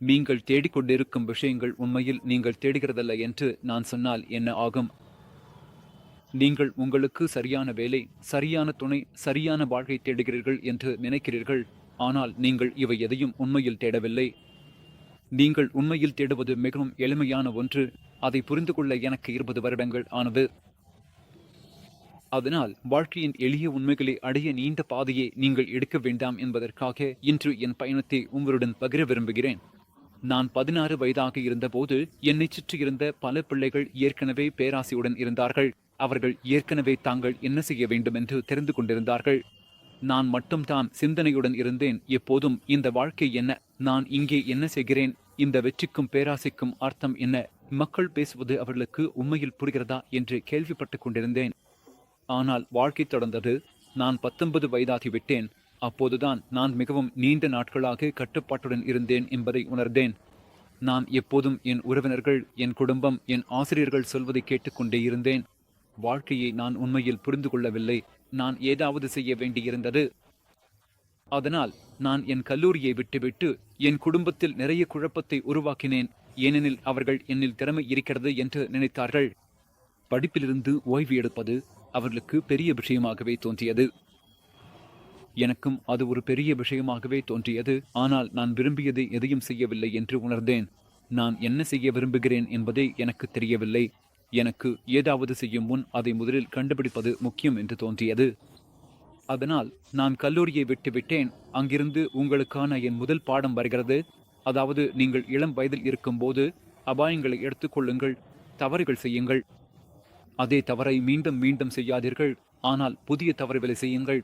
நீங்கள் தேடிக்கொண்டிருக்கும் விஷயங்கள் உண்மையில் நீங்கள் தேடுகிறதல்ல என்று நான் சொன்னால் என்ன ஆகும்? நீங்கள் உங்களுக்கு சரியான வேலை சரியான துணை சரியான வாழ்க்கை தேடுகிறீர்கள் என்று நினைக்கிறீர்கள். ஆனால் நீங்கள் இவை எதையும் உண்மையில் தேடவில்லை. நீங்கள் உண்மையில் தேடுவது மிகவும் எளிமையான ஒன்று. அதை புரிந்து கொள்ள எனக்கு இருபது வருடங்கள் ஆனது. அதனால் வாழ்க்கையின் எளிய உண்மைகளை அடைய நீண்ட பாதையை நீங்கள் எடுக்க வேண்டாம் என்பதற்காக இன்று என் பயணத்தை உங்களுடன் பகிர விரும்புகிறேன். நான் பதினாறு வயதாக இருந்தபோது என்னைச் சுற்றியிருந்த பல பிள்ளைகள் ஏற்கனவே பேராசையுடன் இருந்தார்கள். அவர்கள் ஏற்கனவே தாங்கள் என்ன செய்ய வேண்டும் என்று தெரிந்து கொண்டிருந்தார்கள். நான் மட்டும்தான் சிந்தனையுடன் இருந்தேன். எப்போதும் இந்த வாழ்க்கை என்ன? நான் இங்கே என்ன செய்கிறேன்? இந்த வெற்றிக்கும் பேராசைக்கும் அர்த்தம் என்ன? மக்கள் பேசுவது அவர்களுக்கு உண்மையில் புரிகிறதா என்று கேள்விப்பட்டுக் கொண்டிருந்தேன். ஆனால் வாழ்க்கை தொடர்ந்தது. நான் பத்தொன்பது வயதாகிவிட்டேன். அப்போதுதான் நான் மிகவும் நீண்ட நாட்களாக கட்டுப்பாட்டுடன் இருந்தேன் என்பதை உணர்ந்தேன். நான் எப்போதும் என் உறவினர்கள் என் குடும்பம் என் ஆசிரியர்கள் சொல்வதை கேட்டுக்கொண்டே இருந்தேன். வாழ்க்கையை நான் உண்மையில் புரிந்து கொள்ளவில்லை. நான் ஏதாவது செய்ய வேண்டியிருந்தது. அதனால் நான் என் கல்லூரியை விட்டுவிட்டு என் குடும்பத்தில் நிறைய குழப்பத்தை உருவாக்கினேன். ஏனெனில் அவர்கள் என்னில் திறமை இருக்கிறது என்று நினைத்தார்கள். படிப்பிலிருந்து ஓய்வு எடுப்பது அவர்களுக்கு பெரிய விஷயமாகவே தோன்றியது. எனக்கும் அது ஒரு பெரிய விஷயமாகவே தோன்றியது. ஆனால் நான் விரும்பியதை எதையும் செய்யவில்லை என்று உணர்ந்தேன். நான் என்ன செய்ய விரும்புகிறேன் என்பதே எனக்கு தெரியவில்லை. எனக்கு ஏதாவது செய்யும் முன் அதை முதலில் கண்டுபிடிப்பது முக்கியம் என்று தோன்றியது. அதனால் நான் கல்லூரியை விட்டுவிட்டேன் அங்கிருந்து உங்களுக்கான என் முதல் பாடம் வருகிறது. அதாவது நீங்கள் இளம் வயதில் இருக்கும்போது அபாயங்களை எடுத்துக்கொள்ளுங்கள் தவறுகள் செய்யுங்கள். அதே தவறை மீண்டும் மீண்டும் செய்யாதீர்கள். ஆனால் புதிய தவறுகளை செய்யுங்கள்.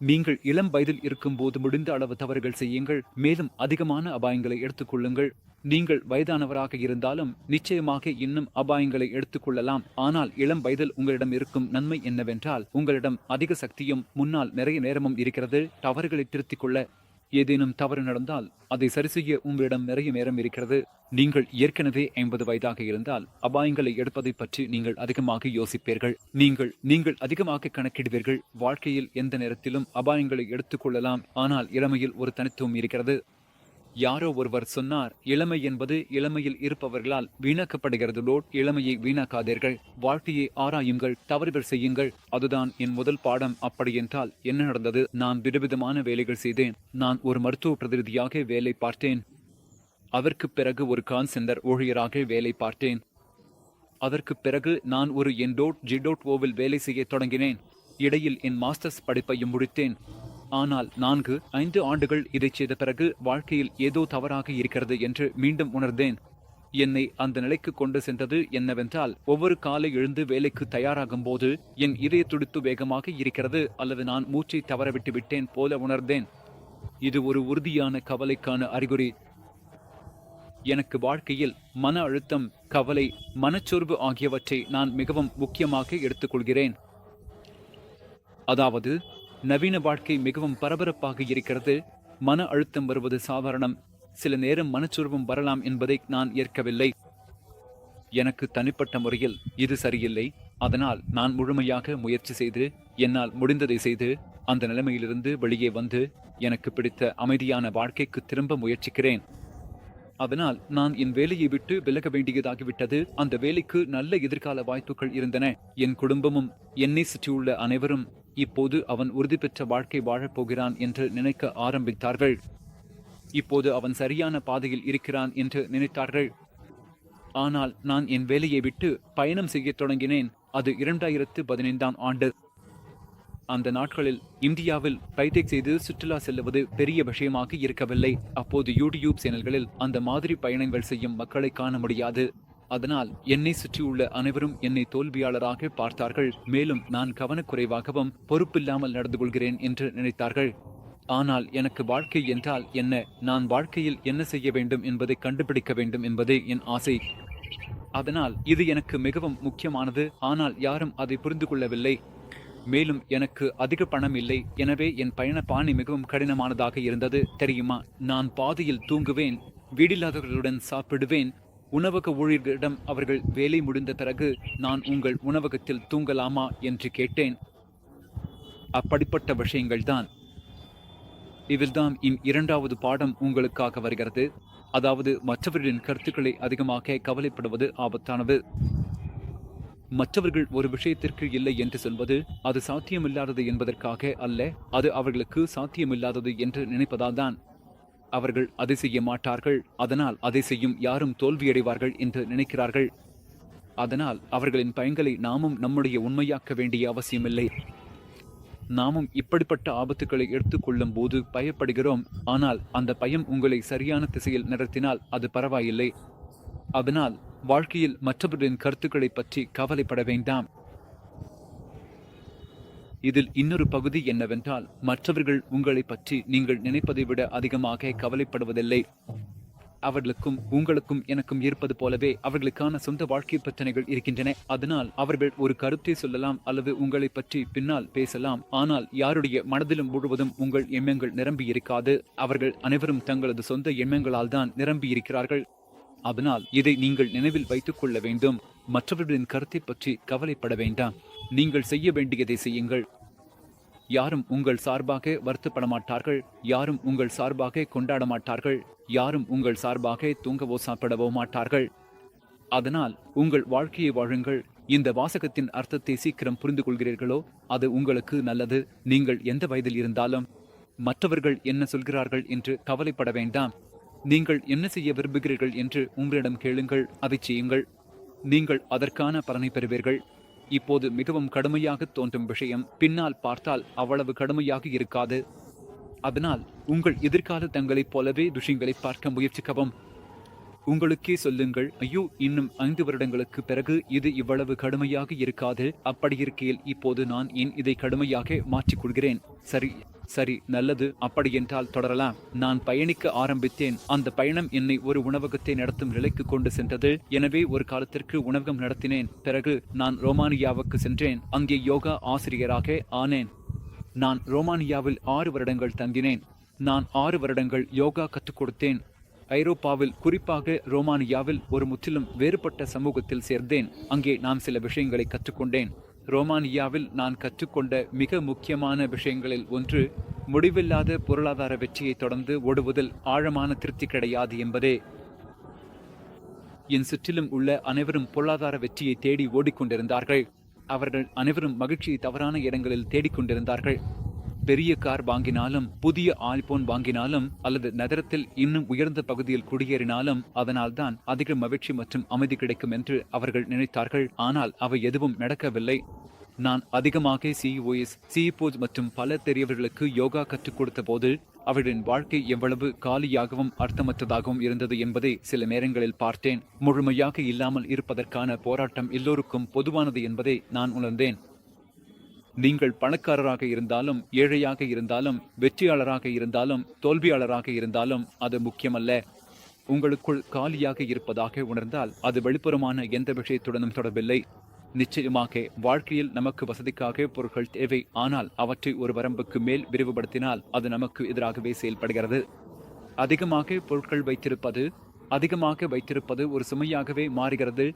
நீங்கள் இளம் வயதில் இருக்கும்போது முடிந்த அளவு தவறுகள் செய்யுங்கள். மேலும் அதிகமான அபாயங்களை எடுத்துக்கொள்ளுங்கள். நீங்கள் வயதானவராக இருந்தாலும் நிச்சயமாக இன்னும் அபாயங்களை எடுத்துக்கொள்ளலாம். ஆனால் இளம் வயதில் உங்களிடம் இருக்கும் நன்மை என்னவென்றால் உங்களிடம் அதிக சக்தியும் முன்னால் நிறைய நேரமும் இருக்கிறது. தவறுகளை திருத்திக் கொள்ள ஏதேனும் தவறு நடந்தால் அதை சரிசெய்ய உங்களிடம் நிறைய நேரம் இருக்கிறது. நீங்கள் ஏற்கனவே ஐம்பது வயதாக இருந்தால் அபாயங்களை எடுப்பதை பற்றி நீங்கள் அதிகமாக யோசிப்பீர்கள். நீங்கள் நீங்கள் அதிகமாக கணக்கிடுவீர்கள். வாழ்க்கையில் எந்த நேரத்திலும் அபாயங்களை எடுத்துக்கொள்ளலாம் ஆனால் இளமையில் ஒரு தனித்துவம் இருக்கிறது. யாரோ ஒருவர் சொன்னார் இளமை என்பது இளமையில் இருப்பவர்களால் வீணாக்கப்படுகிறது இளமையை வீணாக்காதீர்கள். வாழ்க்கையை ஆராயுங்கள் தவறுகள் செய்யுங்கள். அதுதான் என் முதல் பாடம். அப்படி என்றால் என்ன நடந்தது? நான் விதவிதமான வேலைகள் செய்தேன். நான் ஒரு மருத்துவ பிரதிநிதியாக வேலை பார்த்தேன். அதற்கு பிறகு ஒரு கான் சென்டர் ஊழியராக வேலை பார்த்தேன். அதற்கு பிறகு நான் ஒரு என்டோட் ஜிடோட் ஓவில் வேலை செய்யத் தொடங்கினேன். இடையில் என் மாஸ்டர்ஸ் படிப்பையும் முடித்தேன். ஆனால் நான்கு ஐந்து ஆண்டுகள் இதைச் செய்த பிறகு வாழ்க்கையில் ஏதோ தவறாக இருக்கிறது என்று மீண்டும் உணர்ந்தேன். என்னை அந்த நிலைக்கு கொண்டு சென்றது என்னவென்றால் ஒவ்வொரு காலை எழுந்து வேலைக்கு தயாராகும் போது என் இதய துடித்து வேகமாக இருக்கிறது அல்லது நான் மூச்சை தவறவிட்டு விட்டேன் போல உணர்ந்தேன். இது ஒரு உறுதியான கவலைக்கான அறிகுறி. எனக்கு வாழ்க்கையில் மன அழுத்தம் கவலை மனச்சோர்வு ஆகியவற்றை நான் மிகவும் முக்கியமாக எடுத்துக்கொள்கிறேன். அதாவது நவீன வாழ்க்கை மிகவும் பரபரப்பாக இருக்கிறது. மன அழுத்தம் வருவது சாதாரணம். சில நேரம் மனச்சுருவம் வரலாம் என்பதை நான் ஏற்கவில்லை. எனக்கு தனிப்பட்ட முறையில் இது சரியில்லை. அதனால் நான் முழுமையாக முயற்சி செய்து என்னால் முடிந்ததை செய்து அந்த நிலைமையிலிருந்து வெளியே வந்து எனக்கு பிடித்த அமைதியான வாழ்க்கைக்கு திரும்ப முயற்சிக்கிறேன். அதனால் நான் என் வேலையை விட்டு விலக வேண்டியதாகிவிட்டது. அந்த வேலைக்கு நல்ல எதிர்கால வாய்ப்புகள் இருந்தன. என் குடும்பமும் என்னை சுற்றியுள்ள அனைவரும் இப்போது அவன் உறுதி பெற்ற வாழ்க்கை வாழப் போகிறான் என்று நினைக்க ஆரம்பித்தார்கள். இப்போது அவன் சரியான பாதையில் இருக்கிறான் என்று நினைத்தார்கள். ஆனால் நான் என் வேலையை விட்டு பயணம் செய்யத் தொடங்கினேன். அது இரண்டாயிரத்து பதினைந்தாம் ஆண்டு. அந்த நாட்களில் இந்தியாவில் பைடெக் செய்து சுற்றுலா செல்லுவது பெரிய விஷயமாக இருக்கவில்லை. அப்போது யூடியூப் சேனல்களில் அந்த மாதிரி பயணங்கள் செய்யும் மக்களை காண முடியாது. அதனால் என்னை சுற்றியுள்ள அனைவரும் என்னை தோல்வியாளராக பார்த்தார்கள். மேலும் நான் கவனக்குறைவாகவும் பொறுப்பில்லாமல் நடந்து கொள்கிறேன் என்று நினைத்தார்கள். ஆனால் எனக்கு வாழ்க்கை என்றால் என்ன? நான் வாழ்க்கையில் என்ன செய்ய வேண்டும் என்பதை கண்டுபிடிக்க வேண்டும் என்பதே என் ஆசை. அதனால் இது எனக்கு மிகவும் முக்கியமானது. ஆனால் யாரும் அதை புரிந்து கொள்ளவில்லை. மேலும் எனக்கு அதிக பணம் இல்லை. எனவே என் பயண பாணி மிகவும் கடினமானதாக இருந்தது. தெரியுமா? நான் பாதையில் தூங்குவேன். வீடில்லாதவர்களுடன் சாப்பிடுவேன். உணவக ஊழியர்களிடம் அவர்கள் வேலை முடிந்த பிறகு நான் உங்கள் உணவகத்தில் தூங்கலாமா என்று கேட்டேன். அப்படிப்பட்ட விஷயங்கள்தான். இதில்தான் இம் இரண்டாவது பாடம் உங்களுக்காக வருகிறது. அதாவது மற்றவர்களின் கருத்துக்களை அதிகமாக கவலைப்படுவது ஆபத்தானது. மற்றவர்கள் ஒரு விஷயத்திற்கு இல்லை என்று சொல்வது அது சாத்தியமில்லாதது என்பதற்காக அல்ல அது அவர்களுக்கு சாத்தியமில்லாதது என்று நினைப்பதால் தான் அவர்கள் அதை செய்ய மாட்டார்கள். அதனால் அதை செய்யும் யாரும் தோல்வியடைவார்கள் என்று நினைக்கிறார்கள். அதனால் அவர்களின் பயன்களை நாமும் நம்முடைய உண்மையாக்க வேண்டிய அவசியமில்லை. நாமும் இப்படிப்பட்ட ஆபத்துக்களை எடுத்துக்கொள்ளும் போது பயப்படுகிறோம். ஆனால் அந்த பயம் உங்களை சரியான திசையில் நிறுத்தினால் அது பரவாயில்லை. அதனால் வாழ்க்கையில் மற்றவர்களின் கருத்துக்களை பற்றி கவலைப்பட வேண்டாம். இதில் இன்னொரு பகுதி என்னவென்றால் மற்றவர்கள் உங்களை பற்றி நீங்கள் நினைப்பதை விட அதிகமாக கவலைப்படுவதில்லை. அவர்களுக்கும் உங்களுக்கும் எனக்கும் இருப்பது போலவே அவர்களுக்கான சொந்த வாழ்க்கை பிரச்சனைகள் இருக்கின்றன. அதனால் அவர்கள் ஒரு கருத்தை சொல்லலாம் அல்லது உங்களை பற்றி பின்னால் பேசலாம். ஆனால் யாருடைய மனதிலும் முழுவதும் உங்கள் எண்ணங்கள் நிரம்பி இருக்காது. அவர்கள் அனைவரும் தங்களது சொந்த எண்ணங்களால் தான் நிரம்பி இருக்கிறார்கள். அதனால் இதை நீங்கள் நினைவில் வைத்துக் கொள்ள வேண்டும். மற்றவர்களின் கருத்தை பற்றி கவலைப்பட வேண்டாம். நீங்கள் செய்ய வேண்டியதை செய்யுங்கள். யாரும் உங்கள் சார்பாக வருத்தப்பட மாட்டார்கள் யாரும் உங்கள் சார்பாக கொண்டாட மாட்டார்கள் யாரும் உங்கள் சார்பாக தூங்கவோ சாப்பிடவோ மாட்டார்கள். அதனால் உங்கள் வாழ்க்கையை வாழுங்கள். இந்த வாசகத்தின் அர்த்தத்தை சீக்கிரம் புரிந்து கொள்கிறீர்களோ அது உங்களுக்கு நல்லது. நீங்கள் எந்த வயதில் இருந்தாலும் மற்றவர்கள் என்ன சொல்கிறார்கள் என்று கவலைப்பட வேண்டாம். நீங்கள் என்ன செய்ய விரும்புகிறீர்கள் என்று உங்களிடம் கேளுங்கள். அதை செய்யுங்கள். நீங்கள் அதற்கான பலனை பெறுவீர்கள். இப்போது மிகவும் கடுமையாக தோன்றும் விஷயம் பின்னால் பார்த்தால் அவ்வளவு கடுமையாக இருக்காது. அதனால் உங்கள் எதிர்கால தங்களைப் போலவே விஷயங்களை பார்க்க முயற்சிக்கவும். உங்களுக்கே சொல்லுங்கள் ஐயோ இன்னும் ஐந்து வருடங்களுக்கு பிறகு இது இவ்வளவு கடுமையாக இருக்காது. அப்படி இருக்கையில் இப்போது நான் ஏன் இதை கடுமையாக மாற்றிக் கொள்கிறேன் சரி. சரி நல்லது. அப்படியென்றால் தொடரலாம். நான் பயணிக்க ஆரம்பித்தேன். அந்த பயணம் என்னை ஒரு உணவகத்தை நடத்தும் நிலைக்கு கொண்டு சென்றது. எனவே ஒரு காலத்திற்கு உணவகம் நடத்தினேன். பிறகு நான் ரோமானியாவுக்கு சென்றேன். அங்கே யோகா ஆசிரியராக ஆனேன். நான் ரோமானியாவில் ஆறு வருடங்கள் தங்கினேன். நான் ஆறு வருடங்கள் யோகா கற்றுக் கொடுத்தேன். ஐரோப்பாவில் குறிப்பாக ரோமானியாவில் ஒரு முற்றிலும் வேறுபட்ட சமூகத்தில் சேர்ந்தேன். அங்கே நான் சில விஷயங்களை கற்றுக்கொண்டேன். ரோமானியாவில் நான் கற்றுக்கொண்ட மிக முக்கியமான விஷயங்களில் ஒன்று முடிவில்லாத பொருளாதார வெற்றியை தொடர்ந்து ஓடுவதில் ஆழமான திருப்தி கிடையாது என்பதே. என் சுற்றிலும் உள்ள அனைவரும் பொருளாதார வெற்றியை தேடி ஓடிக்கொண்டிருந்தார்கள். அவர்கள் அனைவரும் மகிழ்ச்சியை தவறான இடங்களில் தேடிக்கொண்டிருந்தார்கள். பெரிய கார் வாங்கினாலும் புதிய ஆல்போன் வாங்கினாலும் அல்லது நகரத்தில் இன்னும் உயர்ந்த பகுதியில் குடியேறினாலும் அதனால்தான் அதிக மகிழ்ச்சி மற்றும் அமைதி கிடைக்கும் என்று அவர்கள் நினைத்தார்கள். ஆனால் அவை எதுவும் நடக்கவில்லை. நான் அதிகமாக சிஇஓஎஸ் சிஇபோஸ் மற்றும் பல தெரியவர்களுக்கு யோகா கற்றுக் கொடுத்த போது அவர்களின் வாழ்க்கை எவ்வளவு காலியாகவும் அர்த்தமற்றதாகவும் இருந்தது என்பதை சில நேரங்களில் பார்த்தேன். முழுமையாக இல்லாமல் இருப்பதற்கான போராட்டம் எல்லோருக்கும் பொதுவானது என்பதை நான் உணர்ந்தேன். நீங்கள் பணக்காரராக இருந்தாலும் ஏழையாக இருந்தாலும் வெற்றியாளராக இருந்தாலும் தோல்வியாளராக இருந்தாலும் அது முக்கியமல்ல. உங்களுக்குள் காலியாக இருப்பதாக உணர்ந்தால் அது வெளிப்புறமான எந்த விஷயத்துடனும் தொடர்பில்லை. நிச்சயமாக வாழ்க்கையில் நமக்கு வசதிக்காக பொருட்கள் தேவை. ஆனால் அவற்றை ஒரு வரம்புக்கு மேல் விரிவுபடுத்தினால் அது நமக்கு எதிராகவே செயல்படுகிறது. அதிகமாக பொருட்கள் வைத்திருப்பது அதிகமாக வைத்திருப்பது ஒரு சுமையாகவே மாறுகிறது.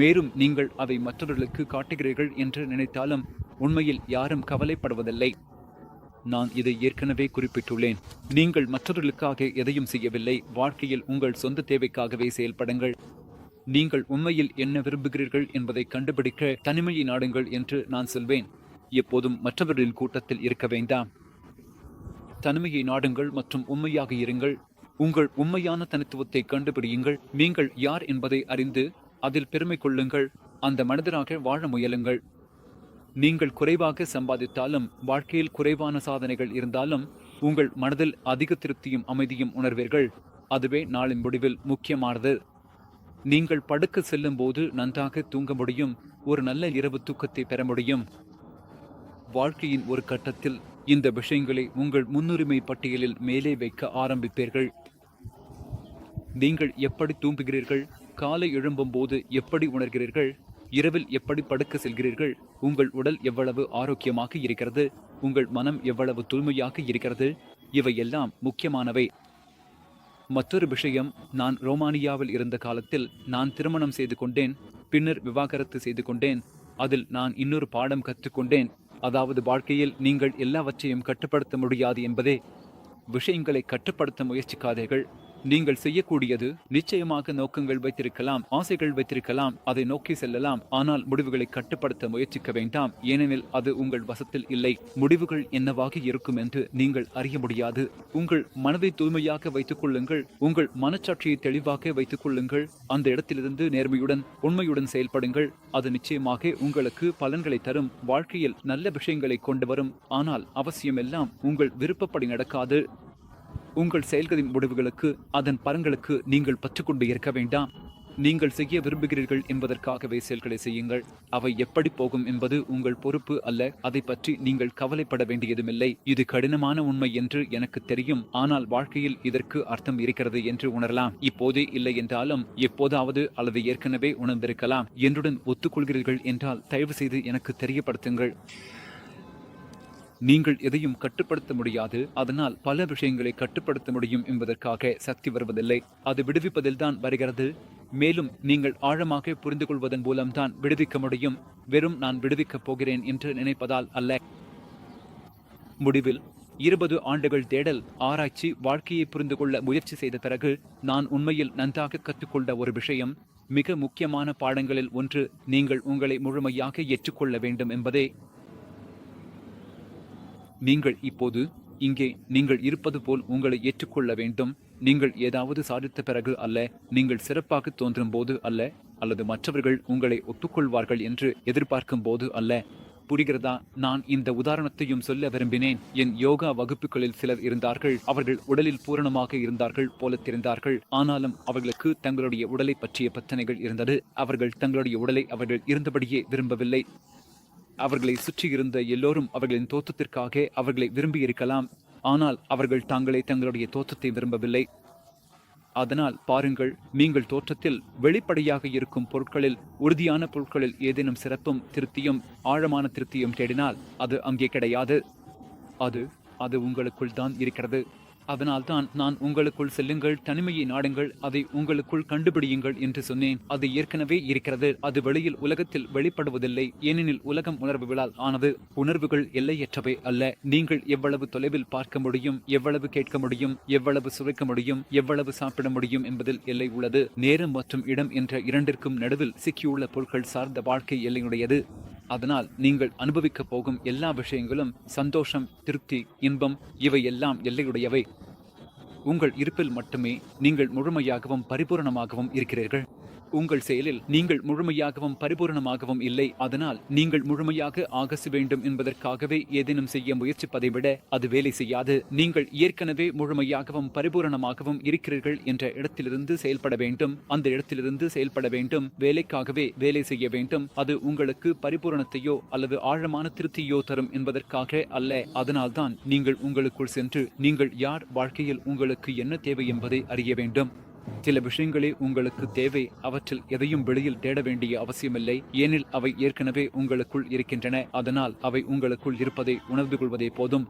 மேலும் நீங்கள் அதை மற்றவர்களுக்கு காட்டுகிறீர்கள் என்று நினைத்தாலும் உண்மையில் யாரும் கவலைப்படுவதில்லை. நான் இதை ஏற்கனவே குறிப்பிட்டுள்ளேன். நீங்கள் மற்றவர்களுக்காக எதையும் செய்யவில்லை. வாழ்க்கையில் உங்கள் சொந்த தேவைக்காகவே செயல்படுங்கள். நீங்கள் உண்மையில் என்ன விரும்புகிறீர்கள் என்பதை கண்டுபிடிக்க தனிமையை நாடுங்கள் என்று நான் சொல்வேன். எப்போதும் மற்றவர்களின் கூட்டத்தில் இருக்க வேண்டாம். தனிமையை நாடுங்கள் மற்றும் உண்மையாக இருங்கள். உங்கள் உண்மையான தனித்துவத்தை கண்டுபிடியுங்கள். நீங்கள் யார் என்பதை அறிந்து அதில் பெருமை கொள்ளுங்கள் அந்த மனிதராக வாழ முயலுங்கள். நீங்கள் குறைவாக சம்பாதித்தாலும் வாழ்க்கையில் குறைவான சாதனைகள் இருந்தாலும் உங்கள் மனதில் அதிக திருப்தியும் அமைதியும் உணர்வீர்கள். அதுவே நாளின் முடிவில் முக்கியமானது. நீங்கள் படுக்க செல்லும் போது நன்றாக தூங்க முடியும் ஒரு நல்ல இரவு தூக்கத்தை பெற முடியும். வாழ்க்கையின் ஒரு கட்டத்தில் இந்த விஷயங்களை உங்கள் முன்னுரிமை பட்டியலில் மேலே வைக்க ஆரம்பிப்பீர்கள். நீங்கள் எப்படி தூங்குகிறீர்கள்? காலை எழும்பும் போது எப்படி உணர்கிறீர்கள்? இரவில் எப்படி படுக்க செல்கிறீர்கள்? உங்கள் உடல் எவ்வளவு ஆரோக்கியமாக இருக்கிறது? உங்கள் மனம் எவ்வளவு தூய்மையாக இருக்கிறது? இவையெல்லாம் முக்கியமானவை. மற்றொரு விஷயம் நான் ரோமானியாவில் இருந்த காலத்தில் நான் திருமணம் செய்து கொண்டேன் பின்னர் விவாகரத்து செய்து கொண்டேன் அதில் நான் இன்னொரு பாடம் கற்றுக்கொண்டேன். அதாவது வாழ்க்கையில் நீங்கள் எல்லாவற்றையும் கட்டுப்படுத்த முடியாது என்பதே. விஷயங்களை கட்டுப்படுத்த முயற்சிக்காதீர்கள். நீங்கள் செய்யக்கூடியது நிச்சயமாக நோக்கங்கள் வைத்திருக்கலாம் ஆசைகள் வைத்திருக்கலாம் அதை நோக்கி செல்லலாம் ஆனால் முடிவுகளை கட்டுப்படுத்த முயற்சிக்க வேண்டாம். ஏனெனில் அது உங்கள் வசத்தில் இல்லை. முடிவுகள் என்னவாக இருக்கும் என்று நீங்கள் அறிய முடியாது. உங்கள் மனதை தூய்மையாக வைத்துக் கொள்ளுங்கள். உங்கள் மனச்சாட்சியை தெளிவாக வைத்துக் கொள்ளுங்கள். அந்த இடத்திலிருந்து நேர்மையுடன் உண்மையுடன் செயல்படுங்கள். அது நிச்சயமாக உங்களுக்கு பலன்களை தரும். வாழ்க்கையில் நல்ல விஷயங்களை கொண்டு வரும். ஆனால் அவசியமெல்லாம் உங்கள் விருப்பப்படி நடக்காது. உங்கள் செயல்களின் முடிவுகளுக்கு அதன் பலன்களுக்கு நீங்கள் பற்றுக்கொண்டு இருக்க வேண்டாம். நீங்கள் செய்ய விரும்புகிறீர்கள் என்பதற்காகவே செயல்களை செய்யுங்கள். அவை எப்படி போகும் என்பது உங்கள் பொறுப்பு அல்ல. அதை பற்றி நீங்கள் கவலைப்பட வேண்டியதுமில்லை. இது கடினமான உண்மை என்று எனக்கு தெரியும். ஆனால் வாழ்க்கையில் இதற்கு அர்த்தம் இருக்கிறது என்று உணரலாம். இப்போதே இல்லை என்றாலும் எப்போதாவது அல்லது ஏற்கனவே உணர்ந்திருக்கலாம். என்னுடன் ஒத்துக்கொள்கிறீர்கள் என்றால் தயவு செய்து எனக்கு தெரியப்படுத்துங்கள். நீங்கள் எதையும் கட்டுப்படுத்த முடியாது. அதனால் பல விஷயங்களை கட்டுப்படுத்த முடியும் என்பதற்காக சக்தி வருவதில்லை. அது விடுவிப்பதில்தான் வருகிறது. மேலும் நீங்கள் ஆழமாக புரிந்து கொள்வதன் மூலம்தான் விடுவிக்க முடியும். வெறும் நான் விடுவிக்கப் போகிறேன் என்று நினைப்பதால் அல்ல. முடிவில் இருபது ஆண்டுகள் தேடல் ஆராய்ச்சி வாழ்க்கையை புரிந்து கொள்ள முயற்சி செய்த பிறகு நான் உண்மையில் நன்றாக கற்றுக்கொண்ட ஒரு விஷயம். மிக முக்கியமான பாடங்களில் ஒன்று நீங்கள் உங்களை முழுமையாக ஏற்றுக்கொள்ள வேண்டும் என்பதே. நீங்கள் இப்போது இங்கே நீங்கள் இருப்பது போல் உங்களை ஏற்றுக்கொள்ள வேண்டும். நீங்கள் ஏதாவது சாதித்த பிறகு அல்ல நீங்கள் சிறப்பாக தோன்றும் போது அல்ல அல்லது மற்றவர்கள் உங்களை ஒப்புக்கொள்வார்கள் என்று எதிர்பார்க்கும் போது அல்ல. புரிகிறதா? நான் இந்த உதாரணத்தையும் சொல்ல விரும்பினேன். என் யோகா வகுப்புகளில் சிலர் இருந்தார்கள். அவர்கள் உடலில் பூரணமாக இருந்தார்கள் போல தெரிந்தார்கள். ஆனாலும் அவர்களுக்கு தங்களுடைய உடலை பற்றிய பிரச்சனைகள் இருந்தது. அவர்கள் தங்களுடைய உடலை அவர்கள் இருந்தபடியே விரும்பவில்லை. அவர்களை சுற்றியிருந்த எல்லோரும் அவர்களின் தோற்றத்திற்காக அவர்களை விரும்பி இருக்கலாம் ஆனால் அவர்கள் தாங்களே தங்களுடைய தோற்றத்தை விரும்பவில்லை. அதனால் பாருங்கள் நீங்கள் தோற்றத்தில் வெளிப்படையாக இருக்கும் பொருட்களில் உறுதியான பொருட்களில் ஏதேனும் சிறப்பும் திருப்தியும் ஆழமான திருப்தியும் தேடினால் அது அங்கே கிடையாது. அது அது உங்களுக்குள் தான் இருக்கிறது. அதனால்தான் நான் உங்களுக்குள் செல்லுங்கள் தனிமையை நாடுங்கள் அதை உங்களுக்குள் கண்டுபிடியுங்கள் என்று சொன்னேன். அது ஏற்கனவே இருக்கிறது. அது வெளியில் உலகத்தில் வெளிப்படுவதில்லை. ஏனெனில் உலகம் உணர்வுகளால் ஆனது உணர்வுகள் எல்லையற்றவை அல்ல. நீங்கள் எவ்வளவு தொலைவில் பார்க்க முடியும் எவ்வளவு கேட்க முடியும் எவ்வளவு சுவைக்க முடியும் எவ்வளவு சாப்பிட முடியும் என்பதில் எல்லை உள்ளது. நேரம் மற்றும் இடம் என்ற இரண்டிற்கும் நடுவில் சிக்கியுள்ள பொருட்கள் சார்ந்த வாழ்க்கை எல்லையுடையது. அதனால் நீங்கள் அனுபவிக்கப் போகும் எல்லா விஷயங்களும் சந்தோஷம் திருப்தி இன்பம் இவை எல்லாம் எல்லையுடையவை. உங்கள் இருப்பில் மட்டுமே நீங்கள் முழுமையாகவும் பரிபூரணமாகவும் இருக்கிறீர்கள். உங்கள் செயலில் நீங்கள் முழுமையாகவும் பரிபூரணமாகவும் இல்லை. அதனால் நீங்கள் முழுமையாக ஆகச வேண்டும் என்பதற்காகவே ஏதேனும் செய்ய முயற்சிப்பதை விட அது வேலை செய்யாது. நீங்கள் ஏற்கனவே முழுமையாகவும் பரிபூரணமாகவும் இருக்கிறீர்கள் என்ற இடத்திலிருந்து செயல்பட வேண்டும். அந்த இடத்திலிருந்து செயல்பட வேண்டும். வேலைக்காகவே வேலை செய்ய வேண்டும். அது உங்களுக்கு பரிபூரணத்தையோ அல்லது ஆழமான திருப்தியோ தரும் என்பதற்காக அல்ல. அதனால்தான் நீங்கள் உங்களுக்குள் சென்று நீங்கள் யார் வாழ்க்கையில் உங்களுக்கு என்ன தேவை என்பதை அறிய வேண்டும். சில விஷயங்களே உங்களுக்கு தேவை. அவற்றில் எதையும் வெளியில் தேட வேண்டிய அவசியமில்லை. ஏனில் அவை ஏற்கனவே உங்களுக்குள் இருக்கின்றன. அதனால் அவை உங்களுக்குள் இருப்பதை உணர்ந்து கொள்வதே போதும்.